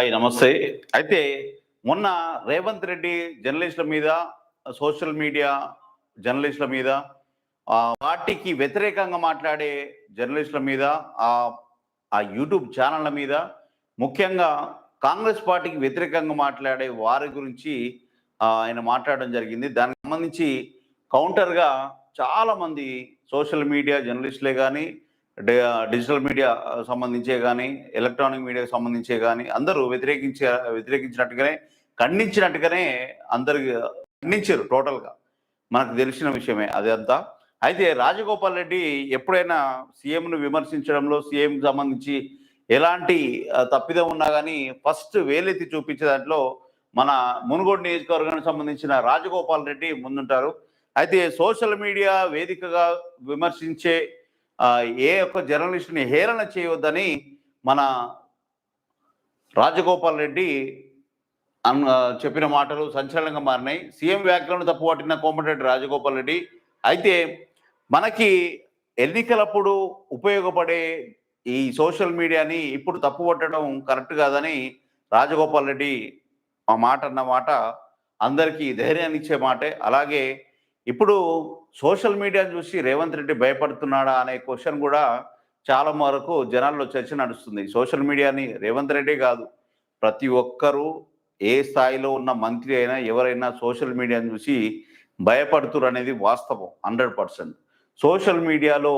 Hi నమస్తే. అయితే మొన్న రేవంత్ రెడ్డి జర్నలిస్టుల మీద సోషల్ మీడియా జర్నలిస్టుల మీద పార్టీకి వ్యతిరేకంగా మాట్లాడే జర్నలిస్టుల మీద ఆ యూట్యూబ్ ఛానళ్ళ మీద ముఖ్యంగా కాంగ్రెస్ పార్టీకి వ్యతిరేకంగా మాట్లాడే వారి గురించి ఆయన మాట్లాడడం జరిగింది. దానికి సంబంధించి కౌంటర్గా చాలామంది సోషల్ మీడియా జర్నలిస్టులే కానీ డిజిటల్ మీడియా సంబంధించే కానీ ఎలక్ట్రానిక్ మీడియాకి సంబంధించే కానీ అందరూ వ్యతిరేకించే వ్యతిరేకించినట్టుగానే ఖండించినట్టుగానే అందరు ఖండించారు టోటల్గా. మనకు తెలిసిన విషయమే అదంతా. అయితే రాజగోపాల్ రెడ్డి ఎప్పుడైనా సీఎంను విమర్శించడంలో సీఎంకి సంబంధించి ఎలాంటి తప్పిదం ఉన్నా కానీ ఫస్ట్ వేలెత్తి చూపించే దాంట్లో మన మునుగోడు నియోజకవర్గానికి సంబంధించిన రాజగోపాల్ రెడ్డి ముందుంటారు. అయితే సోషల్ మీడియా వేదికగా విమర్శించే ఏ ఒక్క జర్నలిస్ట్ని హేళన చేయవద్దని మన రాజగోపాల్ రెడ్డి అన్ చెప్పిన మాటలు సంచలనంగా మారినాయి. సీఎం వ్యాఖ్యలను తప్పు పట్టిన కోమటిరెడ్డి రాజగోపాల్ రెడ్డి. అయితే మనకి ఎన్నికలప్పుడు ఉపయోగపడే ఈ సోషల్ మీడియాని ఇప్పుడు తప్పు పట్టడం కరెక్ట్ కాదని రాజగోపాల్ రెడ్డి ఆ మాట అన్న మాట అందరికీ ధైర్యాన్ని ఇచ్చే మాటే. అలాగే ఇప్పుడు సోషల్ మీడియాను చూసి రేవంత్ రెడ్డి భయపడుతున్నాడా అనే క్వశ్చన్ కూడా చాలా వరకు జనాల్లో చర్చ నడుస్తుంది. సోషల్ మీడియాని రేవంత్ రెడ్డి కాదు ప్రతి ఒక్కరూ ఏ స్థాయిలో ఉన్న మంత్రి అయినా ఎవరైనా సోషల్ మీడియాను చూసి భయపడుతురు అనేది వాస్తవం హండ్రెడ్ పర్సెంట్. సోషల్ మీడియాలో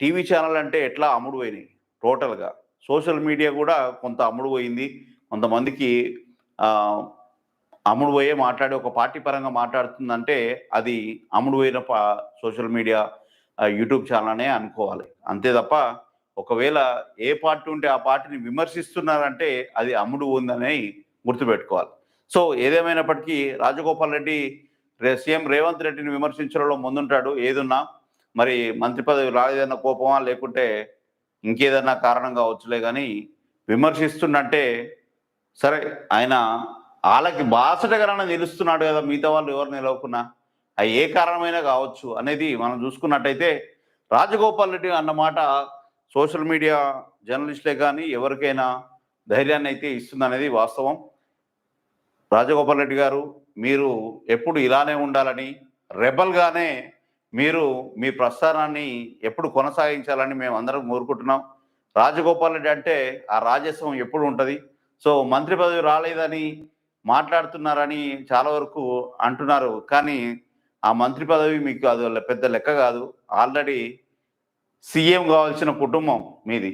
టీవీ ఛానల్ అంటే ఎట్లా అమ్ముడు పోయినాయి టోటల్గా. సోషల్ మీడియా కూడా కొంత అమ్ముడు పోయింది కొంతమందికి అమ్ముడు పోయే మాట్లాడి ఒక పార్టీ పరంగా మాట్లాడుతుందంటే అది అమ్ముడు పోయిన సోషల్ మీడియా యూట్యూబ్ ఛానల్ అనే అనుకోవాలి. అంతే తప్ప ఒకవేళ ఏ పార్టీ ఉంటే ఆ పార్టీని విమర్శిస్తున్నారంటే అది అమ్ముడు ఉందని గుర్తుపెట్టుకోవాలి. సో ఏదేమైనప్పటికీ రాజగోపాల్ రెడ్డి సీఎం రేవంత్ రెడ్డిని విమర్శించడంలో ముందుంటాడు ఏదున్నా. మరి మంత్రి పదవి రాలేదన్న కోపమా లేకుంటే ఇంకేదన్నా కారణం కావచ్చులే కానీ విమర్శిస్తున్నట్టే సరే ఆయన వాళ్ళకి బాసటగానే నిలుస్తున్నాడు కదా మిగతా వాళ్ళు ఎవరు నిలవకున్నా? అది ఏ కారణమైనా కావచ్చు అనేది మనం చూసుకున్నట్టయితే రాజగోపాల్ రెడ్డి అన్నమాట సోషల్ మీడియా జర్నలిస్టులే కానీ ఎవరికైనా ధైర్యాన్ని అయితే ఇస్తుందనేది వాస్తవం. రాజగోపాల్ రెడ్డి గారు మీరు ఎప్పుడు ఇలానే ఉండాలని రెబల్గానే మీరు మీ ప్రస్థానాన్ని ఎప్పుడు కొనసాగించాలని మేము అందరం కోరుకుంటున్నాం. రాజగోపాల్ రెడ్డి అంటే ఆ రాజస్వం ఎప్పుడు ఉంటుంది? సో మంత్రి పదవి రాలేదని మాట్లాడుతున్నారని చాలా వరకు అంటున్నారు. కానీ ఆ మంత్రి పదవి మీకు అది పెద్ద లెక్క కాదు. ఆల్రెడీ సీఎం కావాల్సిన కుటుంబం మీది.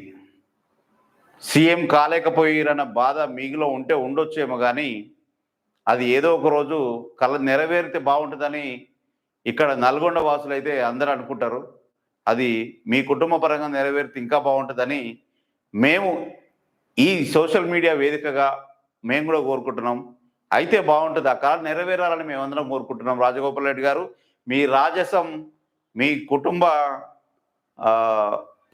సీఎం కాలేకపోయిరన్న బాధ మీలో ఉంటే ఉండొచ్చేమో కానీ అది ఏదో ఒక రోజు కళ నెరవేరితే బాగుంటుందని ఇక్కడ నల్గొండ వాసులు అయితే అందరూ అనుకుంటారు. అది మీ కుటుంబ పరంగా నెరవేరితే ఇంకా బాగుంటుందని మేము ఈ సోషల్ మీడియా వేదికగా మేము కూడా కోరుకుంటున్నాం. అయితే బాగుంటుంది. ఆ కళ నెరవేరాలని మేమందరం కోరుకుంటున్నాం. రాజగోపాల్ రెడ్డి గారు మీ రాజసం మీ కుటుంబ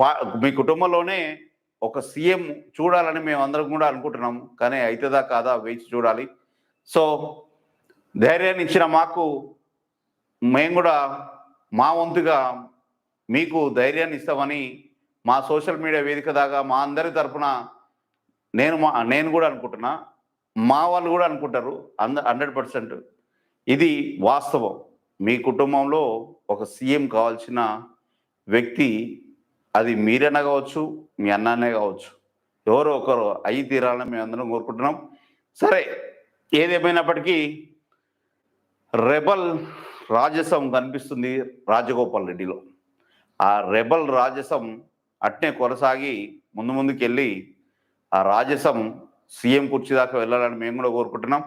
పా- మీ కుటుంబంలోనే ఒక సీఎం చూడాలని మేము అందరం కూడా అనుకుంటున్నాం. కానీ అవుతుందా కాదా వేచి చూడాలి. సో ధైర్యాన్ని ఇచ్చిన మాకు మేము కూడా మా వంతుగా మీకు ధైర్యాన్ని ఇస్తామని మా సోషల్ మీడియా వేదిక దాకా మా అందరి తరఫున నేను మా నేను కూడా అనుకుంటున్నా. మా వాళ్ళు కూడా అనుకుంటారు అంద హండ్రెడ్ పర్సెంట్. ఇది వాస్తవం. మీ కుటుంబంలో ఒక సీఎం కావాల్సిన వ్యక్తి అది మీరైనా కావచ్చు మీ అన్నానే కావచ్చు. ఎవరో ఒకరు అయి తీరాలని మేము అందరం కోరుకుంటున్నాం. సరే ఏదేమైనప్పటికీ రెబల్ రాజసం కనిపిస్తుంది రాజగోపాల్ రెడ్డిలో. ఆ రెబల్ రాజసం అట్నే కొనసాగి ముందు ముందుకెళ్ళి ఆ రాజసం సీఎం కుర్చీ దాకా వెళ్ళాలని మేము కూడా కోరుకుంటున్నాం.